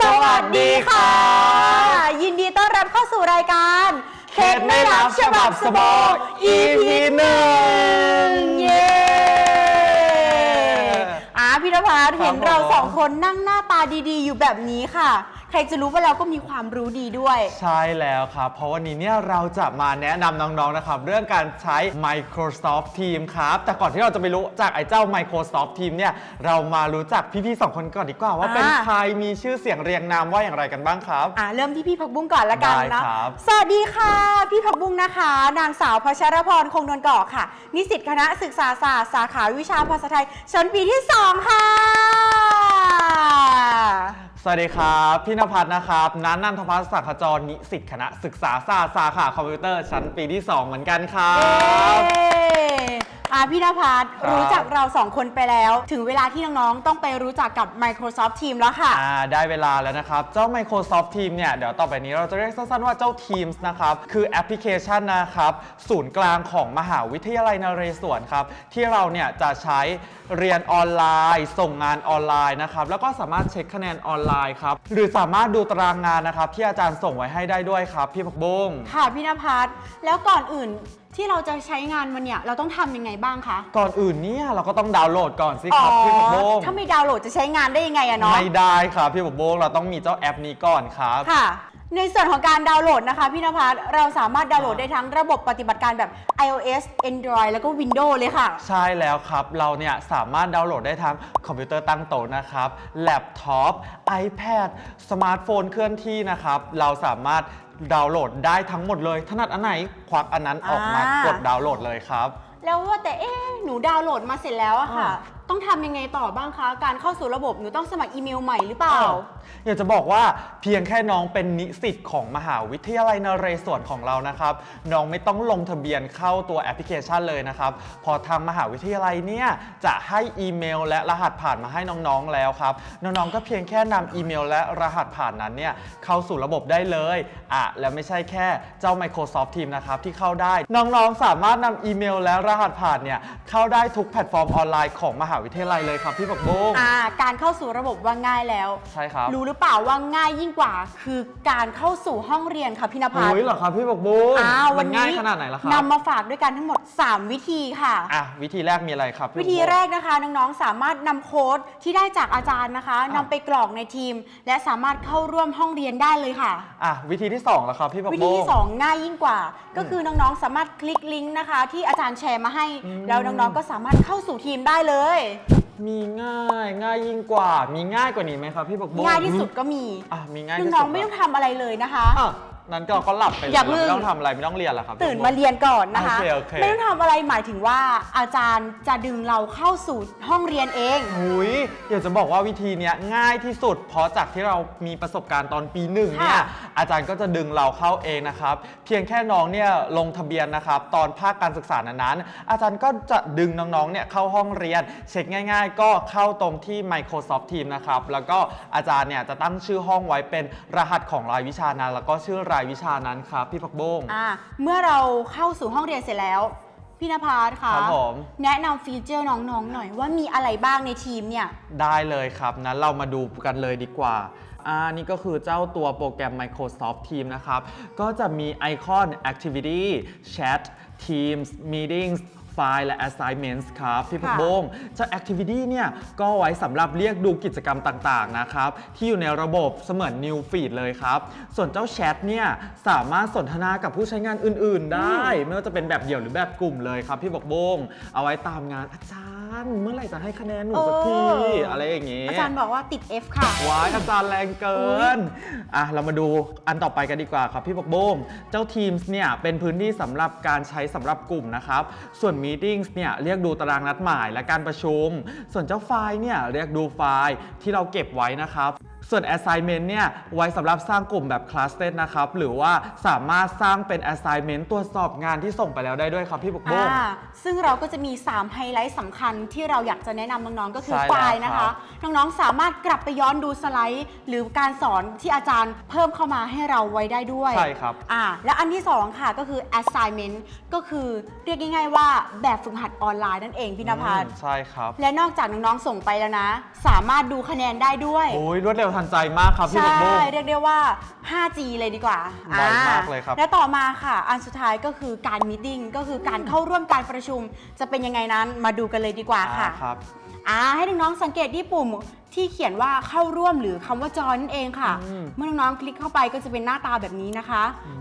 สวัสดีค่ะ ยินดีต้อนรับเข้าสู่รายการเคล็ดไม่รับฉบับสบอ EP หนึ่งเย้อาพี่นภัสเห็นเราสองคนนั่งหน้าตาดีๆ อยู่แบบนี้ค่ะใค รจะรู้ว่าเราก็มีความรู้ดีด้วย ใช่แล้วครับ เพราะวันนี้เนี่ยเราจะมาแนะนำน้องๆนะครับ เรื่องการใช้ Microsoft Teams ครับ แต่ก่อนที่เราจะไปรู้จากไอ้เจ้า Microsoft Teams เนี่ยเรามารู้จักพี่ๆสองคนก่อนดีกว่าว่าเป็นอ่า ใครมีชื่อเสียงเรียงนามว่าอย่างไรกันบ้างครับ อ่าเริ่มที่พี่ผักบุ้งก่อนละกันได้นะครับ สวัสดีค่ะ พี่ผักบุ้งนะคะ นางสาวพัชรพรคงนวลก่อค่ะ นิสิตคณะศึกษาศาสตร์สาขาวิชาภาษาไทยชั้นปีที่ 2 ค่ะ สวัสดีครับพี่นภัสนะครับนันนันทพัฒน์สักขจรนิสิตคณะศึกษาศาสตร์สาขาคอมพิวเตอร์ชั้นปีที่ 2 เหมือนกันครับ อ่าพี่นภัสครับ รู้จักเราสองคนไปแล้ว ถึงเวลาที่น้องๆ ต้องไปรู้จักกับ Microsoft Teams แล้วค่ะ อ่าได้เวลาแล้วนะครับ เจ้า Microsoft Teams เนี่ย เดี๋ยวต่อไปนี้เราจะเรียกสั้นๆว่าเจ้า Teams นะครับ คือแอปพลิเคชันนะครับ ศูนย์กลางของมหาวิทยาลัยนเรศวรครับ ที่เราเนี่ยจะใช้เรียนออนไลน์ ส่งงานออนไลน์นะครับ แล้วก็สามารถเช็คคะแนนออนไลน์ครับ หรือสามารถดูตารางงานนะครับ ที่อาจารย์ส่งไว้ให้ได้ด้วยครับ พี่ผักบุ้ง ค่ะพี่นภัสแล้วก่อนอื่น ที่เราจะใช้งานมันเนี่ย เราต้องทำยังไงบ้างคะก่อนอื่นเนี่ยเราก็ต้องดาวน์โหลดก่อนสิครับพี่ผักบุ้งถ้าไม่ดาวน์โหลดจะใช้งานได้ยังไงอะเนาะไม่ได้ครับพี่ผักบุ้งเราต้องมีเจ้าแอปนี้ก่อนครับ ค่ะ ในส่วนของการดาวน์โหลดนะคะพี่นภัสเราสามารถดาวน์โหลดได้ทั้งระบบปฏิบัติการแบบ iOS Android แล้วก็ Windows เลยค่ะ ใช่แล้วครับเราเนี่ยสามารถดาวน์โหลดได้ทั้งคอมพิวเตอร์ตั้งโต๊ะนะครับแล็ปท็อป iPad สมาร์ทโฟนเคลื่อนที่นะครับเราสามารถ ดาวน์โหลดได้ทั้งหมดเลย ถนัดอันไหนควักอันนั้นออกมาอ่ากดดาวน์โหลดเลยครับ แล้วว่าแต่เอ๊ะหนูดาวน์โหลดมาเสร็จแล้วอะค่ะ อ่าต้องทำยังไงต่อบ้างคะ การเข้าสู่ระบบหนูต้องสมัครอีเมลใหม่หรือเปล่า อยากจะบอกว่าเพียงแค่น้องเป็นนิสิตของมหาวิทยาลัยนเรศวรของเรานะครับ น้องไม่ต้องลงทะเบียนเข้าตัวแอปพลิเคชันเลยนะครับ พอทางมหาวิทยาลัยเนี่ยจะให้อีเมลและรหัสผ่านมาให้น้องๆแล้วครับ น้องๆก็เพียงแค่นำอีเมลและรหัสผ่านนั้นเนี่ยเข้าสู่ระบบได้เลยอะและไม่ใช่แค่เจ้า Microsoft Teams นะครับที่เข้าได้ น้องๆสามารถนำอีเมลและรหัสผ่านเนี่ยเข้าได้ทุกแพลตฟอร์มออนไลน์ของมหาวิทยาลัยเลยครับพี่ปักบุ้งอ่าการเข้าสู่ระบบว่าง่ายแล้ว ใช่ครับรู้หรือเปล่าว่าง่ายยิ่งกว่า คือการเข้าสู่ห้องเรียนค่ะพี่นภัสโอ้ยเหรอครับพี่ปักบุ้งอ้าววันมัง่ายนี้ขนาดไหนล่ะครับนำมาฝากด้วยกันทั้งหมด 3 วิธีค่ะอะวิธีแรกมีอะไรครับพี่วิธีบุ๊คแรกนะคะน้องๆสามารถนำโค้ดที่ได้จากอาจารย์นะคะนำไปกรอกในทีม และสามารถเข้าร่วมห้องเรียนได้เลยค่ะอะวิธีที่2แล้วครับพี่ปักวิโบธีที่ 2 ง่ายยิ่งกว่า ก็คือน้องๆสามารถคลิกลิงก์นะคะ ที่อาจารย์แชร์มาให้อืมแล้วน้องๆก็สามารถเข้าสู่ทีมได้เลยมีง่ายง่ายยิ่งกว่า มีง่ายกว่านี้ไหมครับพี่ปักโบง่ายที่สุดก็มี อะมีง่ายที่สุดน้องๆไม่ต้องทำอะไรเลยนะคะ อะ นั้นก็ก็หลับไปเลยอย่าเพิ่ง ไม่ต้องทำอะไรไม่ต้องเรียนหรอครับพี่ตื่นโบ๊ทมาเรียนก่อนนะคะ โอเคโอเค ไม่ต้องทำอะไรหมายถึงว่าอาจารย์จะดึงเราเข้าสู่ห้องเรียนเอง หุยอยากจะบอกว่าวิธีเนี้ยง่ายที่สุด เพราะจากที่เรามีประสบการณ์ตอนปีหนึ่งเนี่ยค่ะอาจารย์ก็จะดึงเราเข้าเองนะครับ เพียงแค่น้องเนี่ยลงทะเบียนนะครับ ตอนภาคการศึกษานั้นๆอาจารย์ก็จะดึงน้องๆเนี่ยเข้าห้องเรียน เช็คง่าย ๆ ก็เข้าตรงที่ Microsoft Teams นะครับแล้วก็อาจารย์เนี่ยจะตั้งชื่อห้องไว้เป็นรหัสของรายวิชานั้น แล้วก็ชื่อรายวิชานั้นครับพี่พักโบงอ่าเมื่อเราเข้าสู่ห้องเรียนเสร็จแล้ว พี่นภัสค่ะครับผม แนะนำฟีเจอร์น้องๆหน่อยว่ามีอะไรบ้างในทีมเนี่ย ได้เลยครับนั้นเรามาดูกันเลยดีกว่า อ่า นี่ก็คือเจ้าตัวโปรแกรม Microsoft Teams นะครับ ก็จะมีไอคอน Activity Chat Teams Meetings ไฟล์และ assignments ครับพี่พักค่ะโบงเจ้า activity เนี่ยก็ไว้สำหรับเรียกดูกิจกรรมต่างๆนะครับ ที่อยู่ในระบบเสมือน new feed เลยครับ ส่วนเจ้า chat เนี่ยสามารถสนทนากับผู้ใช้งานอื่นๆได้ ไม่ว่าจะเป็นแบบเดี่ยวหรือแบบกลุ่มเลยครับพี่บอกโบง เอาไว้ตามงานอาจารย์ เมื่อไหร่จะให้คะแนนหนูสักทีเอออ อะไรอย่างงี้ อาจารย์บอกว่าติด F ค่ะ ว้ายอาจารย์แรงเกิน อะ เรามาดูอันต่อไปกันดีกว่าครับพี่บอกโบม เจ้า Teams เนี่ยเป็นพื้นที่สำหรับการใช้สำหรับกลุ่มนะครับ ส่วน Meetings เนี่ยเรียกดูตารางนัดหมายและการประชุม ส่วนเจ้าไฟล์เนี่ยเรียกดูไฟล์ที่เราเก็บไว้นะครับ ส่วน assignment เนี่ยไว้สำหรับสร้างกลุ่มแบบ cluster นะครับ หรือว่าสามารถสร้างเป็น assignment ตรวจสอบงานที่ส่งไปแล้วได้ด้วยครับพี่บอกโบมอ่าซึ่งเราก็จะมี 3 ไฮไลท์สำคัญที่เราอยากจะแนะนำน้องๆ ก็คือใช่แล้วไฟล์นะครัคะ บ น้องๆ สามารถกลับไปย้อนดูสไลด์ หรือการสอนที่อาจารย์เพิ่มเข้ามาให้เราไว้ได้ด้วย ใช่ครับ อ่าและอันที่ 2 ค่ะก็คือ assignment ก็คือเรียกง่ายๆว่าแบบฝึกหัดออนไลน์นั่นเองพี่นภัสอืมใช่ครับ และนอกจากน้องๆ ส่งไปแล้วนะ สามารถดูคะแนนได้ด้วย โอ้ยรวดเร็วทันใจมากครับพี่บกใช่บุ้ง เรียกได้ว่า 5G เลยดีกว่าไวมากเลยครับและต่อมาค่ะ อันสุดท้ายก็คือการมีติ้งก็คือการเข้าร่วมการประชุม จะเป็นยังไงนั้นมาดูกันเลยดีกว่าค่ะ อ่าครับ อ่าให้น้องๆสังเกตที่ปุ่มที่เขียนว่าเข้าร่วมหรือคำว่าจอยนั่นเองค่ะ อืม เมื่อน้องๆคลิกเข้าไปก็จะเป็นหน้าตาแบบนี้นะคะอ่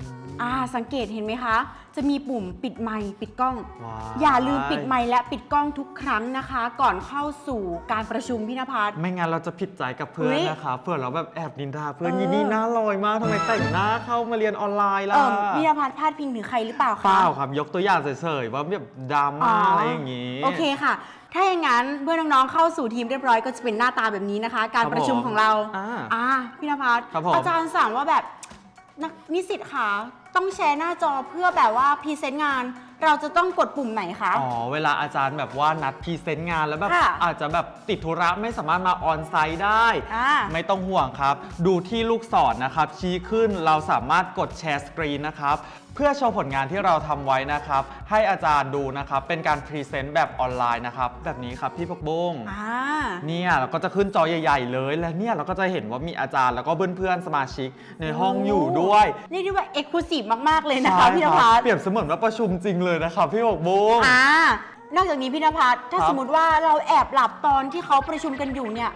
าสังเกตเห็นไหมคะ จะมีปุ่มปิดไมค์ปิดกล้อง ว้าย อย่าลืมปิดไมค์และปิดกล้องทุกครั้งนะคะ ก่อนเข้าสู่การประชุมพี่นภัส ไม่งั้นเราจะผิดใจกับเพื่อนอุ๊ยนะครับเพื่อนเราแบบแอบนินทาเพื่อนเออ ยีนี่หน้าลอยมากทำไมแต่งหน้าเข้ามาเรียนออนไลน์ล่ะเออพี่นภัสพลาดพิงถึงใครหรือเปล่าคะ เปล่าครับ ยกตัวอย่างเฉยๆว่าแบบดราม่าอะไรอย่างงี้ โอเคค่ะ ถ้าอย่างนั้นเมื่อน้องๆเข้าสู่ทีมเรียบร้อยก็จะเป็นหน้าตาแบบนี้นะคะ การครับประชุมผมของเราอ่าอ่าพี่นภัสครับผมอาจารย์สั่งว่าแบบนักนิสิตค่ะ ต้องแชร์หน้าจอเพื่อแบบว่าพรีเซนต์งาน เราจะต้องกดปุ่มไหนคะ อ๋อ เวลาอาจารย์แบบว่านัดพรีเซนต์งานแล้วแบบค่ะอาจจะแบบติดธุระไม่สามารถมาออนไซต์ได้ อ่าไม่ต้องห่วงครับ ดูที่ลูกศรนะครับ ชี้ขึ้นเราสามารถกดแชร์สกรีนนะครับ เพื่อโชว์ผลงานที่เราทำไว้นะครับ ให้อาจารย์ดูนะครับ เป็นการพรีเซนต์แบบออนไลน์นะครับ แบบนี้ครับพี่พกบุ้งอ่า เนี่ยเราก็จะขึ้นจอใหญ่ ๆ เลยและเนี่ยเราก็จะเห็นว่ามีอาจารย์แล้วก็เพื่อนๆสมาชิกในห้องอยู่ด้วย เรียกได้ว่าเอกลูซีฟมาก ๆ เลยนะคะใช่พี่นรับภัสเปรียบเสมือนว่าประชุมจริงเลยนะครับพี่พกบุ้งอ่านอกจากนี้พี่นภัสถ้าครับ สมมติว่าเราแอบหลับตอนที่เขาประชุมกันอยู่เนี่ย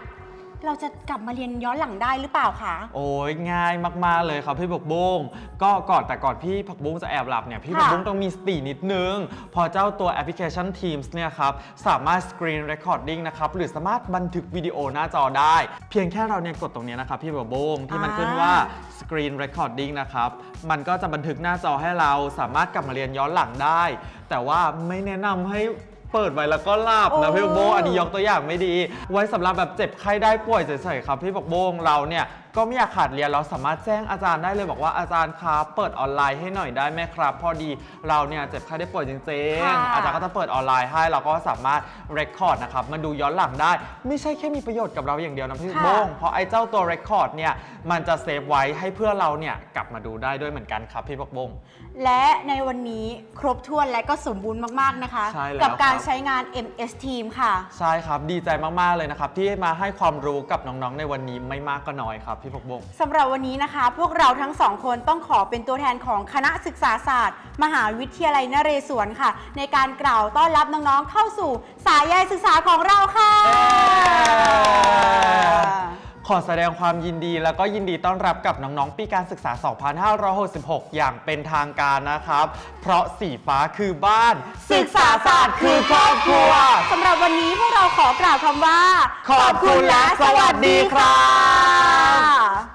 เราจะกลับมาเรียนย้อนหลังได้หรือเปล่าคะ โอ้ยง่ายมากๆเลยครับพี่ผักบุ้งก็ก่อนแต่ก่อนพี่ผักบุ้งจะแอบหลับเนี่ยพี่ค่ะผักบุ้งต้องมีสตินิดนึง พอเจ้าตัวแอปพลิเคชัน Teams เนี่ยครับสามารถ Screen Recording นะครับหรือสามารถบันทึกวิดีโอหน้าจอได้ เพียงแค่เราเนี่ยกดตรงเนี้ยนะครับพี่ผักบุ้งที่มันขึ้นว่า Screen Recording นะครับมันก็จะบันทึกหน้าจอให้เราสามารถกลับมาเรียนย้อนหลังได้ แต่ว่าไม่แนะนำให้ เปิดไว้แล้วก็หลับนะโอ้พี่ผักบุ้งอันนี้ยกตัวอย่างไม่ดี ไว้สำหรับแบบเจ็บไข้ได้ป่วยเฉยๆครับพี่ผักบุ้งเราเนี่ย ก็ไม่อยากขาดเรียนเราสามารถแจ้งอาจารย์ได้เลยบอกว่าอาจารย์ครับเปิดออนไลน์ให้หน่อยได้ไหมครับ พอดีเราเนี่ยเจ็บไข้ได้ป่วยจริงค่ะๆอาจารย์ก็จะเปิดออนไลน์ให้เราก็สามารถเรคคอร์ดนะครับมาดูย้อนหลังได้ ไม่ใช่แค่มีประโยชน์กับเราอย่างเดียวนะพี่ค่ะ โบงเพราะไอ้เจ้าตัวเรคคอร์ดเนี่ยมันจะเซฟไว้ให้เพื่อเราเนี่ยกลับมาดูได้ด้วยเหมือนกันครับพี่ปกบง และในวันนี้ครบถ้วนและก็สมบูรณ์มาก ๆ นะคะ ใช่แล้วกับการครับ ใช้งาน MS Team ค่ะ ใช่ครับ ดีใจมาก ๆ เลยนะครับ ที่มาให้ความรู้กับน้อง ๆ ในวันนี้ไม่มากก็น้อยครับพี่ปกบงสำหรับวันนี้นะคะ พวกเราทั้งสองคนต้องขอเป็นตัวแทนของคณะศึกษาศาสตร์ มหาวิทยาลัยนเรศวรค่ะ ในการกล่าวต้อนรับน้องๆเข้าสู่สายใยศึกษาของเราค่ะ ขอแสดงความยินดีแล้วก็ยินดีต้อนรับกับน้องๆ ปีการศึกษา 2566 อย่างเป็นทางการนะครับ เพราะสีฟ้าคือบ้าน ศึกษาศาสตร์คือครอบครัวสำหรับ วันนี้พวกเราขอกล่าวคำว่า ขอบคุณและสวัสดีครับ